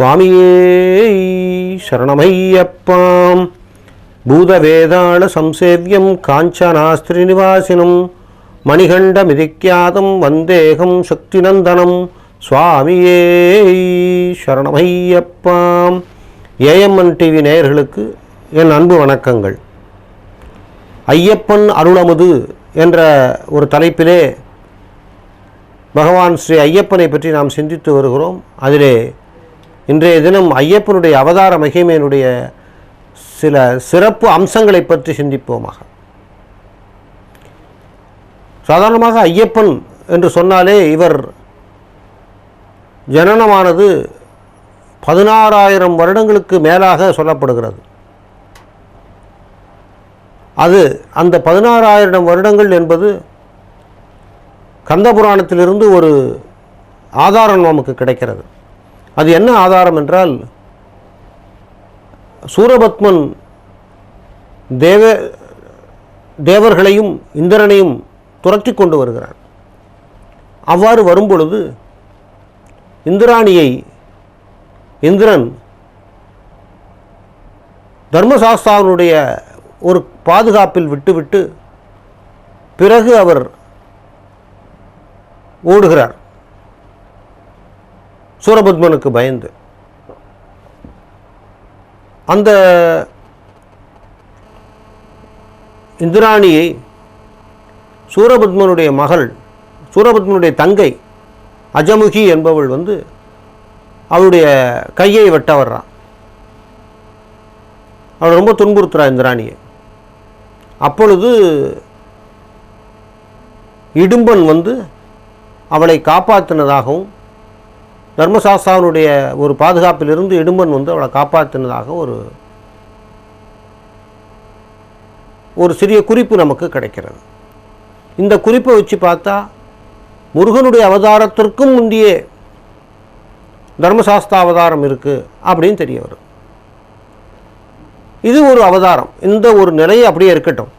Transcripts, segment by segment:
சுவாமியே சரணமையப்பாம். பூதவேதாள சம்சேவியம் மணிகண்ட மணிகண்டமிதிக்கியாதம் வந்தேகம் சக்தி நந்தனம் சுவாமியே சரணமையப்பாம். AMN TV நேயர்களுக்கு என் அன்பு வணக்கங்கள். ஐயப்பன் அருளமுது என்ற ஒரு தலைப்பிலே பகவான் ஸ்ரீ ஐயப்பனை பற்றி நாம் சிந்தித்து வருகிறோம். அதிலே இன்றைய தினம் ஐயப்பனுடைய அவதார மகிமையினுடைய சில சிறப்பு அம்சங்களை பற்றி சிந்திப்போமாக. சாதாரணமாக ஐயப்பன் என்று சொன்னாலே இவர் ஜனனமானது பதினாறாயிரம் வருடங்களுக்கு மேலாக சொல்லப்படுகிறது. அது அந்த பதினாறாயிரம் வருடங்கள் என்பது கந்தபுராணத்திலிருந்து ஒரு ஆதாரம் நமக்கு கிடைக்கிறது. அது என்ன ஆதாரம் என்றால் சூரபத்மன் தேவ தேவர்களையும் இந்திரனையும் துரத்தி கொண்டு வருகிறார். அவ்வாறு வரும்பொழுது இந்திராணியை இந்திரன் தர்மசாஸ்தாவினுடைய ஒரு பாதுகாப்பில் விட்டுவிட்டு பிறகு அவர் ஓடுகிறார். சூரபத்மனுக்கு பயந்து. அந்த இந்திராணியை சூரபத்மனுடைய மகள் சூரபத்மனுடைய தங்கை அஜமுகி என்பவள் வந்து அவளுடைய கையை வெட்ட வர்றான் அவள் ரொம்ப துன்புறுத்துறா இந்திராணியை. அப்பொழுது இடும்பன் வந்து அவளை காப்பாற்றினதாகவும் தர்மசாஸ்தாவினுடைய ஒரு பாதுகாப்பிலிருந்து இடும்பன் வந்து அவளை காப்பாற்றினதாக ஒரு ஒரு சிறிய குறிப்பு நமக்கு கிடைக்கிறது. இந்த குறிப்பை வச்சு பார்த்தா முருகனுடைய அவதாரத்திற்கும் முந்தைய தர்மசாஸ்தா அவதாரம் இருக்குது அப்படின்னு தெரிய வரும். இது ஒரு அவதாரம். இந்த ஒரு நிலையை அப்படியே இருக்கட்டும்.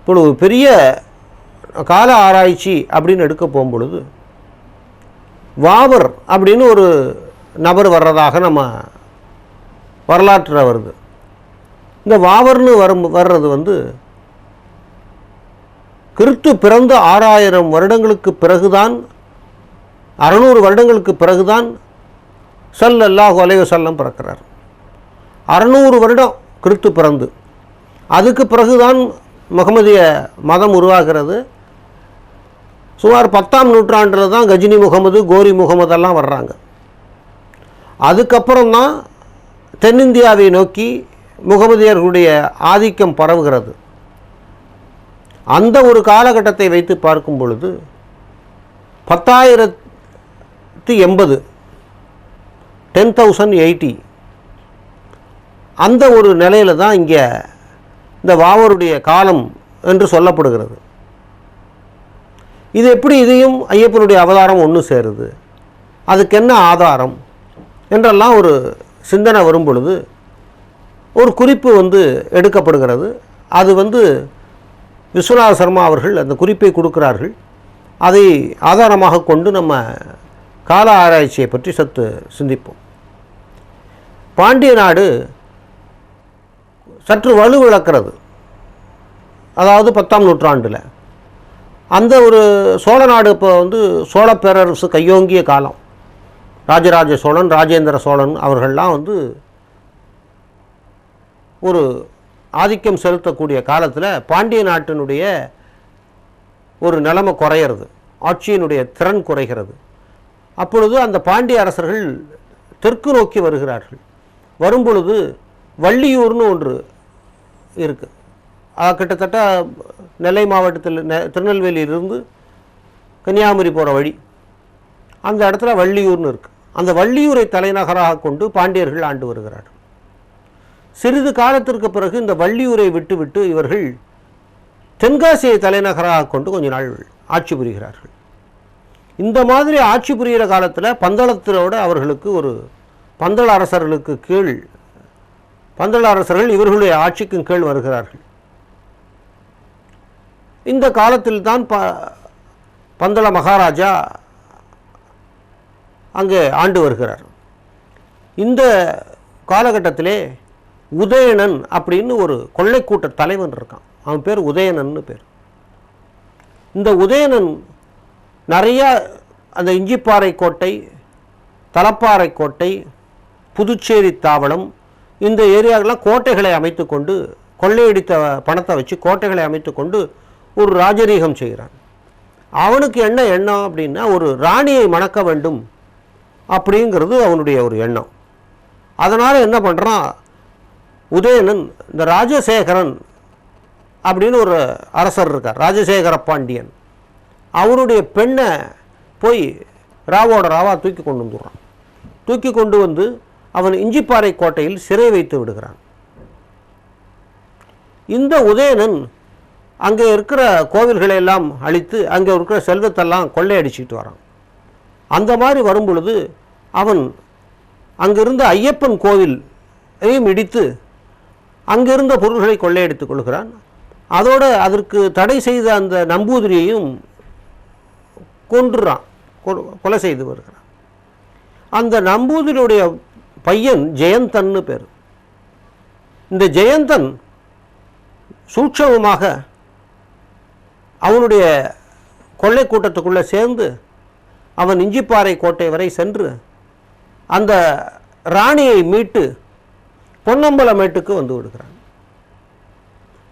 இப்போ ஒரு பெரிய கால ஆராய்ச்சி அப்படின்னு எடுக்க போகும்பொழுது வாவர் அப்படின்னு ஒரு நபர் வர்றதாக நம்ம வரலாற்றில் வருது. இந்த வாவர்னு வரும் வர்றது வந்து கிறிஸ்து பிறந்த ஆறாயிரம் வருடங்களுக்கு பிறகுதான் அறநூறு வருடங்களுக்கு பிறகுதான் ஸல்லல்லாஹு அலைஹி செல்லம் பிறக்கிறார். அறநூறு வருடம் கிறிஸ்து பிறந்து அதுக்கு பிறகுதான் முகமதிய மதம் உருவாகிறது. சுமார் பத்தாம் நூற்றாண்டில் தான் கஜினி முகமது கோரி முகமதெல்லாம் வர்றாங்க. அதுக்கப்புறம் தான் தென்னிந்தியாவை நோக்கி முகமதியர்களுடைய ஆதிக்கம் பரவுகிறது. அந்த ஒரு காலகட்டத்தை வைத்து பார்க்கும் பொழுது பத்தாயிரத்து எண்பது டென் தௌசண்ட் எயிட்டி அந்த ஒரு நிலையில் தான் இங்கே இந்த வாவருடைய காலம் என்று சொல்லப்படுகிறது. இது எப்படி இதையும் ஐயப்பனுடைய அவதாரம் ஒன்று சேருது? அதுக்கு என்ன ஆதாரம்? என்றெல்லாம் ஒரு சிந்தனை வரும் பொழுது ஒரு குறிப்பு வந்து எடுக்கப்படுகிறது. அது வந்து விஸ்வநாத சர்மா அவர்கள் அந்த குறிப்பை கொடுக்கிறார்கள். அதை ஆதாரமாக கொண்டு நம்ம கால ஆராய்ச்சியை பற்றி சற்று சிந்திப்போம். பாண்டிய நாடு சற்று வலுவிழக்கிறது. அதாவது பத்தாம் நூற்றாண்டில். அந்த ஒரு சோழ நாடு இப்போ வந்து சோழ பேரரசு கையோங்கிய காலம். ராஜராஜ சோழன் ராஜேந்திர சோழன் அவர்கள்லாம் வந்து ஒரு ஆதிக்கம் செலுத்தக்கூடிய காலத்தில் பாண்டிய நாட்டினுடைய ஒரு நிலைமை குறையிறது. ஆட்சியினுடைய திறன் குறைகிறது. அப்பொழுது அந்த பாண்டிய அரசர்கள் தெற்கு நோக்கி வருகிறார்கள். வரும்பொழுது வள்ளியூர்னு ஒன்று இருக்குது கிட்டத்தட்ட நெல்லை மாவட்டத்தில் நெ- திருநெல்வேலியிலிருந்து கன்னியாகுமரி போகிற வழி. அந்த இடத்துல வள்ளியூர்னு இருக்குது அந்த வள்ளியூரை தலைநகராக கொண்டு பாண்டியர்கள் ஆண்டு வருகிறார்கள். சிறிது காலத்திற்கு பிறகு இந்த வள்ளியூரை விட்டுவிட்டு இவர்கள் தென்காசியை தலைநகராக கொண்டு கொஞ்ச நாள் ஆட்சி புரிகிறார்கள். இந்த மாதிரி ஆட்சி புரிகிற காலத்தில் பந்தளத்திலோட அவர்களுக்கு ஒரு பந்தள அரசர்களுக்கு கீழ் பந்தள அரசர்கள் இவர்களுடைய ஆட்சிக்கும் கீழ் வருகிறார்கள். இந்த காலத்தில் தான் ப பந்தள மகாராஜா அங்கே ஆண்டு வருகிறார். இந்த காலகட்டத்திலே உதயணன் அப்படின்னு ஒரு கொள்ளைக்கூட்ட தலைவன் இருக்கான். அவன் பேர் உதயணன்னு பேர். இந்த உதயணன் நிறையா அந்த இஞ்சிப்பாறை கோட்டை தலப்பாறை கோட்டை புதுச்சேரி தாவளம் இந்த ஏரியாக்கெல்லாம் கோட்டைகளை அமைத்துக்கொண்டு கொள்ளையடித்த பணத்தை வச்சு கோட்டைகளை அமைத்துக்கொண்டு ஒரு ராஜரீகம் செய்கிறான். அவனுக்கு என்ன எண்ணம் அப்படின்னா ஒரு ராணியை மணக்க வேண்டும் அப்படிங்கிறது அவனுடைய ஒரு எண்ணம். அதனால் என்ன பண்ணுறான் உதயணன் இந்த ராஜசேகரன் அப்படின்னு ஒரு அரசர் இருக்கார் ராஜசேகர பாண்டியன். அவருடைய பெண்ணை போய் ராவோட ராவா தூக்கி கொண்டு வந்துடுறான். தூக்கி கொண்டு வந்து அவன் இஞ்சிப்பாறை கோட்டையில் சிறை வைத்து விடுகிறான். இந்த உதயணன் அங்கே இருக்கிற கோவில்களை எல்லாம் அழித்து அங்கே இருக்கிற செல்வத்தெல்லாம் கொள்ளையடிச்சிட்டு வரான். அந்த மாதிரி வரும் பொழுது அவன் அங்கிருந்த ஐயப்பன் கோவிலையும் இடித்து அங்கிருந்த பொருள்களை கொள்ளையடித்துக் கொள்கிறான். அதோடு அதற்கு தடை செய்த அந்த நம்பூதிரியையும் கொன்றுறான் கொலை செய்து வருகிறான். அந்த நம்பூதிரியுடைய பையன் ஜெயந்தன்னு பேர். இந்த ஜெயந்தன் சூட்சமமாக அவனுடைய கொள்ளை கூட்டத்துக்குள்ளே சேர்ந்து அவன் இஞ்சிப்பாறை கோட்டை வரை சென்று அந்த ராணியை மீட்டு பொன்னம்பலமேட்டுக்கு வந்து விடுகிறான்.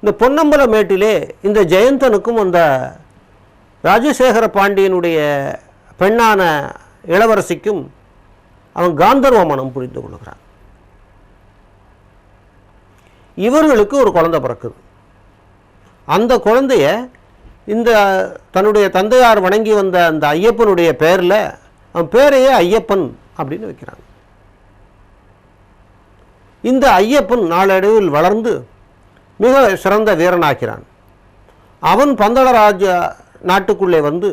இந்த பொன்னம்பலமேட்டிலே இந்த ஜெயந்தனுக்கும் அந்த ராஜசேகர பாண்டியனுடைய பெண்ணான இளவரசிக்கும் அவன் காந்தர்வ மனம் புரிந்து கொள்கிறான். இவர்களுக்கு ஒரு குழந்தை பிறக்குது. அந்த குழந்தைய இந்த தன்னுடைய தந்தையார் வணங்கி வந்த அந்த ஐயப்பனுடைய பெயரில் அவன் பேரையே ஐயப்பன் அப்படின்னு வைக்கிறாங்க. இந்த ஐயப்பன் நாளடைவில் வளர்ந்து மிக சிறந்த வீரனாக்கிறான் அவன் பந்தளராஜா நாட்டுக்குள்ளே வந்து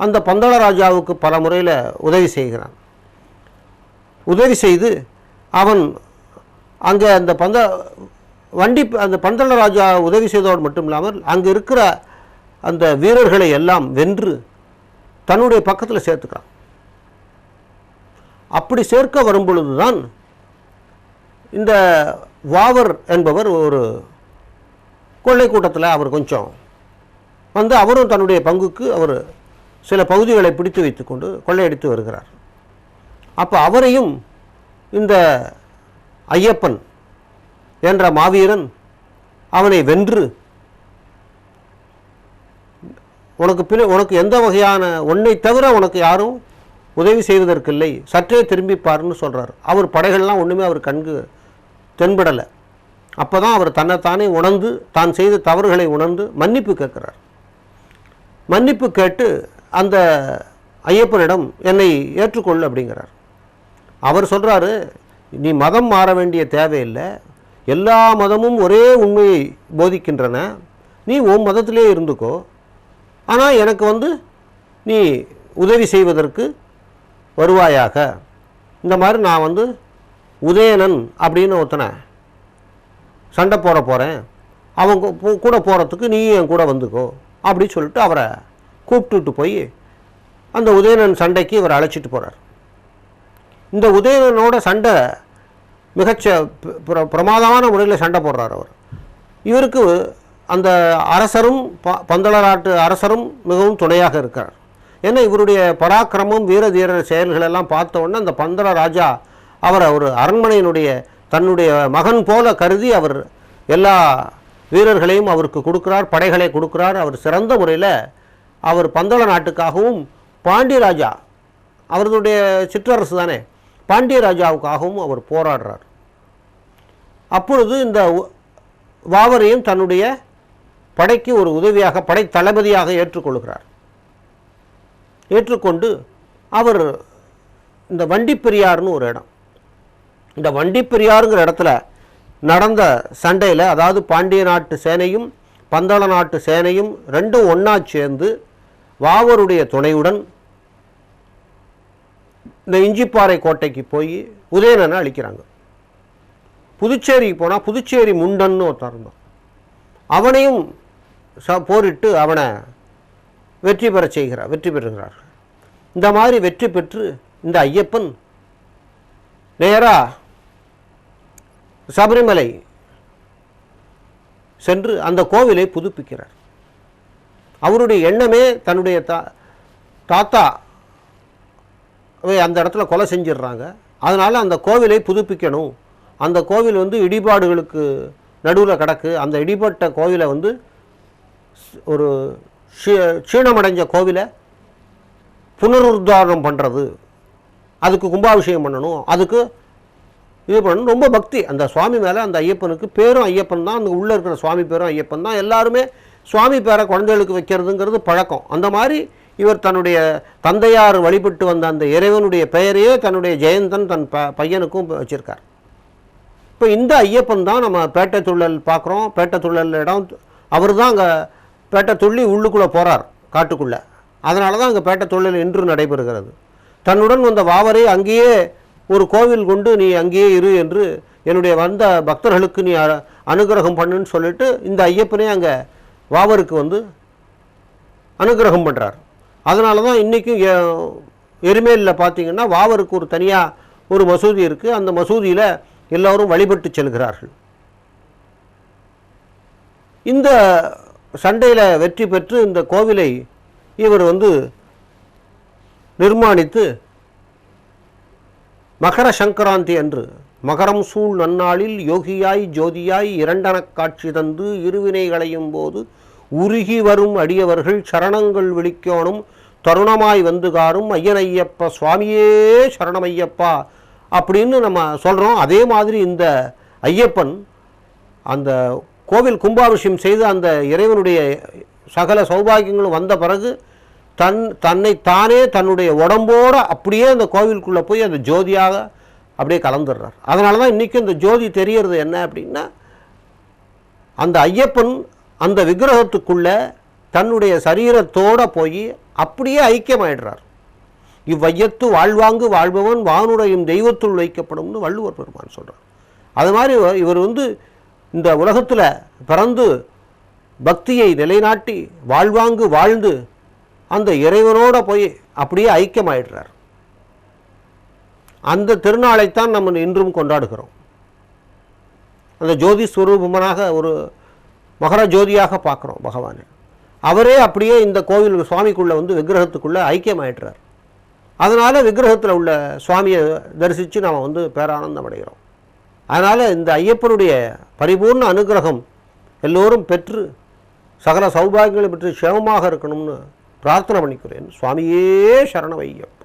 அந்த பந்தளராஜாவுக்கு பல முறையில் உதவி செய்கிறான். உதவி செய்து அவன் அங்கே அந்த பந்த வண்டி அந்த பந்தளராஜா உதவி செய்ததோடு மட்டும் இல்லாமல் அங்கே இருக்கிற அந்த வீரர்களை எல்லாம் வென்று தன்னுடைய பக்கத்தில் சேர்த்துக்கிறான். அப்படி சேர்க்க வரும்பொழுது தான் இந்த வாவர் என்பவர் ஒரு கொள்ளை கூட்டத்தில் அவர் கொஞ்சம் வந்து அவரும் தன்னுடைய பங்குக்கு அவர் சில பகுதிகளை பிடித்து வைத்துக்கொண்டு கொள்ளையடித்து வருகிறார். அப்போ அவரையும் இந்த ஐயப்பன் என்ற மாவீரன் அவனை வென்று உனக்கு பின்ன உனக்கு எந்த வகையான உன்னை தவிர உனக்கு யாரும் உதவி செய்வதற்கில்லை. சற்றே திரும்பிப்பார்னு சொல்கிறார் அவர் படைகள்லாம் ஒன்றுமே அவர் கண்கு தென்படலை. அப்போ தான் அவர் தன்னைத்தானே உணர்ந்து தான் செய்த தவறுகளை உணர்ந்து மன்னிப்பு கேட்குறார். மன்னிப்பு கேட்டு அந்த ஐயப்பனிடம் என்னை ஏற்றுக்கொள் அப்படிங்கிறார். அவர் சொல்கிறாரு நீ மதம் மாற வேண்டிய தேவையில்லை. எல்லா மதமும் ஒரே உண்மையை போதிக்கின்றன. நீ உன் மதத்திலே இருந்துக்கோ. ஆனால் எனக்கு வந்து நீ உதவி செய்வதற்கு வருவாயாக. இந்த மாதிரி நான் வந்து உதயணன் அப்படின்னு ஒருத்தனை சண்டை போட போகிறேன் அவங்க கூட போகிறதுக்கு நீ என் கூட வந்துக்கோ அப்படி சொல்லிட்டு அவரை கூப்பிட்டுட்டு போய் அந்த உதயணன் சண்டைக்கு இவர் அழைச்சிட்டு போகிறார் இந்த உதயணனோட சண்டை மிகச்ச ப- பிர- பிரமாதமான முறையில் சண்டை போடுறார் அவர். இவருக்கு அந்த அரசரும் ப பந்தள நாட்டு அரசரும் மிகவும் துணையாக இருக்கார் ஏன்னா இவருடைய பராக்கிரமம் வீர தீர செயல்களெல்லாம் பார்த்த அந்த பந்தள ராஜா அவரை ஒரு அரண்மனையினுடைய தன்னுடைய மகன் போல கருதி அவர் எல்லா வீரர்களையும் அவருக்கு கொடுக்கிறார் படைகளை கொடுக்கிறார். அவர் சிறந்த முறையில் அவர் பந்தள நாட்டுக்காகவும் பாண்டிய ராஜா சிற்றரசு தானே பாண்டியராஜாவுக்காகவும் அவர் போராடுறார். அப்பொழுது இந்த வாவரையும் தன்னுடைய படைக்கு ஒரு உதவியாக படை தளபதியாக ஏற்றுக்கொள்கிறார். ஏற்றுக்கொண்டு அவர் இந்த வண்டிப்பெரியார்னு ஒரு இடம். இந்த வண்டிப்பெரியாருங்கிற இடத்துல நடந்த சண்டையில் அதாவது பாண்டிய நாட்டு சேனையும் பந்தள நாட்டு சேனையும் ரெண்டும் ஒன்றா சேர்ந்து வாவருடைய துணையுடன் இந்த இஞ்சிப்பாறை கோட்டைக்கு போய் உதயணனை அழிக்கிறாங்க. புதுச்சேரிக்கு போனால் புதுச்சேரி முண்டன்னு ஒருத்தர் இருந்தான். அவனையும் ச போரிட்டு அவனை வெற்றி பெறச் செய்கிறார் வெற்றி பெறுகிறார்கள். இந்த மாதிரி வெற்றி பெற்று இந்த ஐயப்பன் நேராக சபரிமலை சென்று அந்த கோவிலை புதுப்பிக்கிறார். அவருடைய எண்ணமே தன்னுடைய தா தாத்தாவை அந்த இடத்துல கொலை செஞ்சிடுறாங்க. அதனால் அந்த கோவிலை புதுப்பிக்கணும். அந்த கோவில் வந்து இடிபாடுகளுக்கு நடுவில் கிடக்கு. அந்த இடிபட்ட கோவிலை வந்து ஒரு ஷீ- க்ஷீணமடைஞ்ச கோவிலை புனருத்தாரணம் பண்ணுறது அதுக்கு கும்பாபிஷேகம் பண்ணணும். அதுக்கு இது பண்ணணும். ரொம்ப பக்தி. அந்த சுவாமி மேலே அந்த ஐயப்பனுக்கு பேரும் ஐயப்பன் தான். அந்த உள்ளே இருக்கிற சுவாமி பேரும் ஐயப்பன் தான். எல்லாருமே சுவாமி பேரை குழந்தைகளுக்கு வைக்கிறதுங்கிறது பழக்கம். அந்த மாதிரி இவர் தன்னுடைய தந்தையார் வழிபட்டு வந்த அந்த இறைவனுடைய பெயரையே தன்னுடைய ஜெயந்தன் தன் ப பையனுக்கும் வச்சிருக்கார். இப்போ இந்த ஐயப்பன் தான் நம்ம பேட்டை துள்ளல் பார்க்குறோம். பேட்டை துள்ளல் இடம். அவர் தான் அங்கே பேட்டை துள்ளி உள்ளுக்குள்ளே போகிறார் காட்டுக்குள்ளே. அதனால தான் அங்கே பேட்டை தொழில் இன்று நடைபெறுகிறது. தன்னுடன் வந்த வாவரை அங்கேயே ஒரு கோவில் கொண்டு நீ அங்கேயே இரு என்று என்னுடைய வந்த பக்தர்களுக்கு நீ அ- அனுகிரகம் பண்ணுன்னு சொல்லிட்டு இந்த ஐயப்பனே அங்கே வாவருக்கு வந்து அனுகிரகம் பண்ணுறார் அதனால தான் இன்றைக்கும் எருமேலில் பார்த்தீங்கன்னா வாவருக்கு ஒரு தனியாக ஒரு மசூதி இருக்குது அந்த மசூதியில் எல்லோரும் வழிபட்டு செல்கிறார்கள். இந்த சண்டையில் வெற்றி பெற்று இந்த கோவிலை இவர் வந்து நிர்மாணித்து மகர சங்கராந்தி அன்று மகரம் சூழ் நன்னாளில் யோகியாய் ஜோதியாய் இரண்டனக் காட்சி தந்து இருவினைகளையும் போது உருகி வரும் அடியவர்கள் சரணங்கள் விழிக்கோணும் தருணமாய் வந்து காரும் ஐயனையப்ப சுவாமியே சரணமையப்பா அப்படின்னு நம்ம சொல்கிறோம் அதே மாதிரி இந்த ஐயப்பன் அந்த கோவில் கும்பாபிஷேகம் செய்து அந்த இறைவனுடைய சகல சௌபாகியங்களும் வந்த பிறகு தன் தன்னை தானே தன்னுடைய உடம்போட அப்படியே அந்த கோவிலுக்குள்ளே போய் அந்த ஜோதியாக அப்படியே கலந்துடுறார். அதனால தான் இன்றைக்கி இந்த ஜோதி தெரியறது என்ன அப்படின்னா அந்த ஐயப்பன் அந்த விக்கிரகத்துக்குள்ளே தன்னுடைய சரீரத்தோட போய் அப்படியே ஐக்கியமாயிடுறார். இவ்வையத்து வாழ்வாங்கு வாழ்பவன் வானுடையும் தெய்வத்துள் வைக்கப்படும்னு வள்ளுவர் பெருமான் சொல்கிறார் அது மாதிரி இவர் வந்து இந்த உலகத்தில் பிறந்து பக்தியை நிலைநாட்டி வாழ்வாங்கு வாழ்ந்து அந்த இறைவனோட போய் அப்படியே ஐக்கியமாயிடுறார். அந்த திருநாளைத்தான் நம்ம இன்றும் கொண்டாடுகிறோம். அந்த ஜோதி ஸ்வரூபமனாக ஒரு மகர ஜோதியாக பார்க்குறோம் பகவானை. அவரே அப்படியே இந்த கோவில் சுவாமிக்குள்ளே வந்து விக்கிரகத்துக்குள்ளே ஐக்கியமாயிடுறார். அதனால் விக்கிரகத்தில் உள்ள சுவாமியை தரிசித்து நாம் வந்து பேரானந்தம் அடைகிறோம். அதனால் இந்த ஐயப்பனுடைய பரிபூர்ண அனுகிரகம் எல்லோரும் பெற்று சகல சௌபாகியங்களை பெற்று சேமமாக இருக்கணும்னு பிரார்த்தனை பண்ணிக்கிறேன். சுவாமியே சரணம் ஐயப்பா.